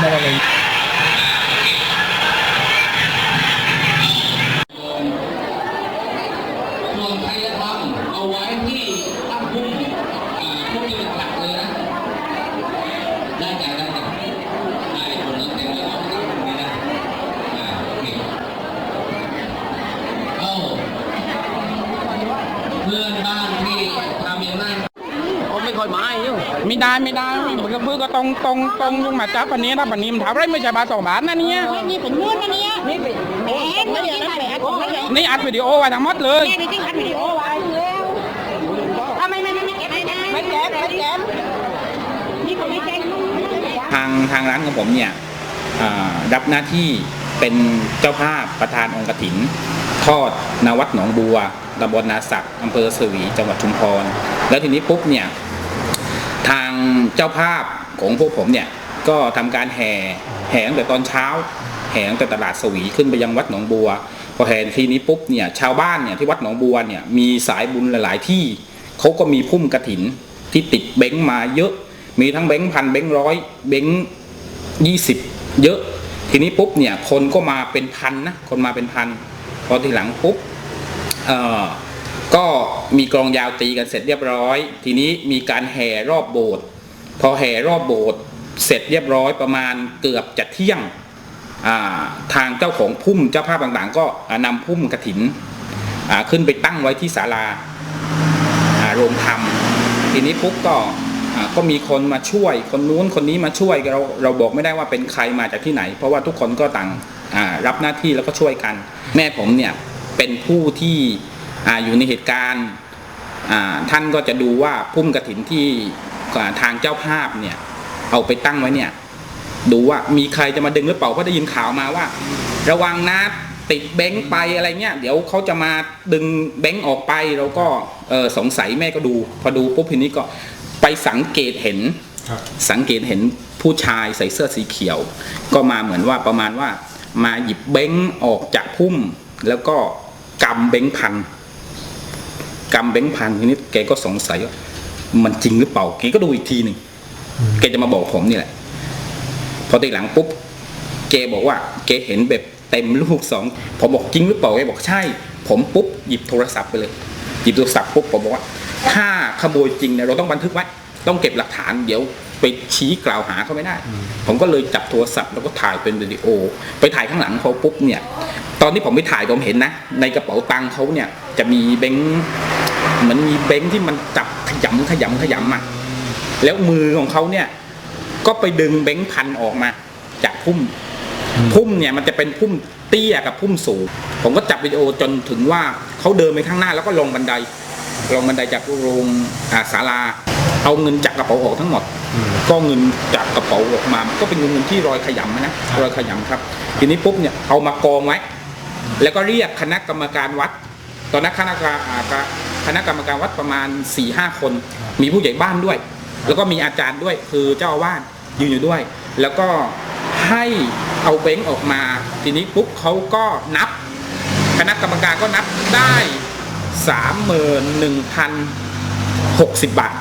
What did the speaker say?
ไม่ได้เลยเอาไว้ที่ต้งพุ่พวกนี้หลักเลยนะ ได้จากได้จได้คนนั้นต่ว่าเขาตั้ม่ได้เพื่อนบ้าน ไม่ได้ไม่ได้มันก็เพื่อก็ตรงตรงตรงลงมาจับปันนี้ถ้าปันนี้มันถามไรไม่ใช่บาทสองบาทนะเนี่ยนี่เป็นม้วนะเนี่ยนี่เป็นแหมไม่ได้ไม่ได้นี่อัดวิดีโอไว้ทั้งหมดเลยนี่จริงอัดวิดีโอไว้แล้วทำไมไม่ไม่ไม่เก็บไม่ได้ไม่เก็บไม่เก็บนี่ก็ไม่เก็บทางทางร้านของผมเนี่ยรับหน้าที่เป็นเจ้าภาพประธานองค์กถิน ทอดนวัดหนองบัวตำบลนาศักอำเภอสวี จังหวัดชุมพร แล้วทีนี้ปุ๊บเนี่ย ทางเจ้าภาพของพวกผมเนี่ยก็ทำการแห่แห่ตั้งแต่ตอนเช้า แห่ตั้งแต่ตลาดสวีขึ้นไปยังวัดหนองบัว พอแห่ทีนี้ปุ๊บเนี่ยชาวบ้านเนี่ยที่วัดหนองบัวเนี่ยมีสายบุญหลาย ๆ ที่เขาก็มีพุ่มกระถินที่ติดเบ้งมาเยอะ มีทั้งเบ้งพันเบ้งร้อยเบ้งยี่สิบเยอะ ทีนี้ปุ๊บเนี่ยคนก็มาเป็นพันนะคนมาเป็นพันพอทีหลังปุ๊บเอ่อ ก็มีกลองยาวตีกันเสร็จเรียบร้อย ทีนี้มีการแห่รอบโบสถ์พอแห่รอบโบสถ์เสร็จเรียบร้อยประมาณเกือบจะเที่ยงาทางเจ้าของพุ่มเจ้าภาพต่างๆ ก็อ่านำพุ่มกระถินขึ้นไปตั้งไว้ที่ศาลาโรงธรรม ทีนี้ปุ๊บก็ก็มีคนมาช่วย คนนู้นคนนี้มาช่วยเราเราบอกไม่ได้ว่าเป็นใครมาจากที่ไหน เพราะว่าทุกคนก็ต่างารับหน้าที่แล้วก็ช่วยกัน แม่ผมเนี่ยเป็นผู้ที่ อ่าอยู่ในเหตุการณ์อ่าท่านก็จะดูว่าพุ่มกระถินที่อ่าทางเจ้าภาพเนี่ยเอาไปตั้งไว้เนี่ยดูว่ามีใครจะมาดึงหรือเปล่าเพราะได้ยินข่าวมาว่า ระวังนะติดแบงค์ไปอะไรเงี้ยเดี๋ยวเขาจะมาดึงแบงค์ออกไปเราก็เออสงสัยแม่ก็ดู พอดูปุ๊บทีนี้ก็ไปสังเกตเห็นสังเกตเห็นผู้ชายใส่เสื้อสีเขียว ก็มาเหมือนว่าประมาณว่ามาหยิบเบ้งออกจากพุ่ม แล้วก็กำเบ้งพัน กำเบ้งพันทีนี้แกก็สงสัยว่ามันจริงหรือเปล่าแกก็ดูอีกทีหนึ่งแกจะมาบอกผมนี่แหละ พอตีหลังปุ๊บแกบอกว่าแกเห็นแบบเต็มลูกสองผมบอกจริงหรือเปล่าแกบอกใช่ ผมปุ๊บหยิบโทรศัพท์ไปเลย หยิบโทรศัพท์ปุ๊บผมบอกว่า ถ้าขโมยจริงเนี่ยเราต้องบันทึกไว้ ต้องเก็บหลักฐานเดี๋ยวไปชี้กล่าวหาเขาไม่ได้ ผมก็เลยจับโทรศัพท์แล้วก็ถ่ายเป็นวิดีโอ ไปถ่ายข้างหลังเขาปุ๊บเนี่ยตอนที่ผมไปถ่ายผมเห็นนะ ในกระเป๋าตังค์เขาเนี่ยจะมีเบงเหมือนมีเบงที่มันจับขยำขยำขยำอะแล้วมือของเขาเนี่ย ก็ไปดึงเบงพันออกมา จากพุ่ม พุ่มเนี่ยมันจะเป็นพุ่มเตี้ยกับพุ่มสูง ผมก็จับวิดีโอจนถึงว่าเขาเดินไปข้างหน้าแล้วก็ลงบันได ลงบันไดจากโรงอาศาลา เอาเงินจากกระเป๋าออกทั้งหมด ก็เงินจากกระเป๋าออกมา ก็เป็นเงินที่รอยขยำนะ รอยขยำครับ ทีนี้ปุ๊บเนี่ยเอามากองไว้ แล้วก็เรียกคณะกรรมการวัด ตอนนั้นคณะกรรมการคณะกรรมการวัดประมาณ4ี่ห้าคน มีผู้ใหญ่บ้านด้วย แล้วก็มีอาจารย์ด้วยคือเจ้าอาวาสยืนอยู่ด้วย แล้วก็ให้เอาเบ้งออกมา ทีนี้ปุ๊บเขาก็นับ คณะกรรมการก็นับได้สามหมื่นหนึ่งพันหกสิบบาท